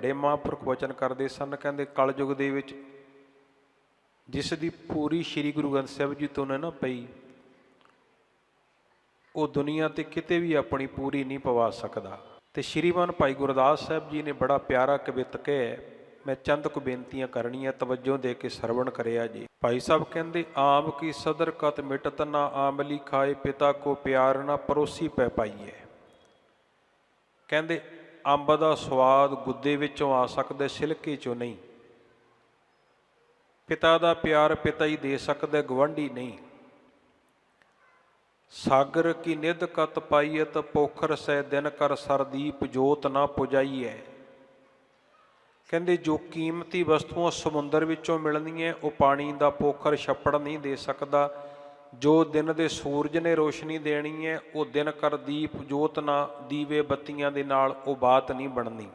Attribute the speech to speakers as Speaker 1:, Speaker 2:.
Speaker 1: ਵੱਡੇ ਮਹਾਂਪੁਰਖ ਵਚਨ ਕਰਦੇ ਸਨ, ਕਹਿੰਦੇ ਕਲਯੁਗ ਦੇ ਵਿੱਚ ਜਿਸ ਦੀ ਪੂਰੀ ਸ੍ਰੀ ਗੁਰੂ ਗ੍ਰੰਥ ਸਾਹਿਬ ਜੀ ਤੋਂ ਨਾ ਪਈ, ਉਹ ਦੁਨੀਆ ਤੇ ਕਿਤੇ ਵੀ ਆਪਣੀ ਪੂਰੀ ਨਹੀਂ ਪਵਾ ਸਕਦਾ। ਤੇ ਸ਼੍ਰੀਮਾਨ ਭਾਈ ਗੁਰਦਾਸ ਸਾਹਿਬ ਜੀ ਨੇ ਬੜਾ ਪਿਆਰਾ ਕਵਿਤ ਕਹਿ ਮੈਂ ਚੰਦ ਕੁ ਬੇਨਤੀਆਂ ਕਰਨੀਆਂ, ਤਵੱਜੋ ਦੇ ਕੇ ਸਰਵਣ ਕਰਿਆ ਜੀ। ਭਾਈ ਸਾਹਿਬ ਕਹਿੰਦੇ ਆਮ ਕੀ ਸਦਰ ਕਤ ਮਿਟਤ ਨਾ ਆਮਲੀ ਖਾਏ, ਪਿਤਾ ਕੋ ਪਿਆਰ ਨਾ ਪਰੋਸੀ ਪੈ ਪਾਈਏ ਕਹਿੰਦੇ ਅੰਬ ਦਾ ਸਵਾਦ ਗੁੱਦੇ ਵਿੱਚੋਂ ਆ ਸਕਦਾ, ਸਿਲਕੇ ਚੋਂ ਨਹੀਂ। ਪਿਤਾ ਦਾ ਪਿਆਰ ਪਿਤਾ ਹੀ ਦੇ ਸਕਦਾ ਗਵੰਡੀ ਨਹੀਂ। ਸਾਗਰ ਕੀ ਨਿਧ ਕਤ ਪਾਈਐਤ, ਪੋਖਰ ਸੈ ਦਿਨ ਕਰ ਸਰਦੀਪ, ਜੋਤ ਨਾ ਪੁਜਾਈਐ। ਕਹਿੰਦੇ ਜੋ ਕੀਮਤੀ ਵਸਤੂਆਂ ਸਮੁੰਦਰ ਵਿੱਚੋਂ ਮਿਲਣੀਆਂ ਉਹ ਪਾਣੀ ਦਾ ਪੋਖਰ ਛੱਪੜ ਨਹੀਂ ਦੇ ਸਕਦਾ। ਜੋ ਦਿਨ ਦੇ ਸੂਰਜ ਨੇ ਰੋਸ਼ਨੀ ਦੇਣੀ ਹੈ, ਉਹ ਦਿਨ ਕਰ ਦੀਪ ਜੋਤ ਨਾ ਦੀਵੇ ਬੱਤੀਆਂ ਦੇ ਨਾਲ ਉਹ ਬਾਤ ਨਹੀਂ ਬਣਨੀ।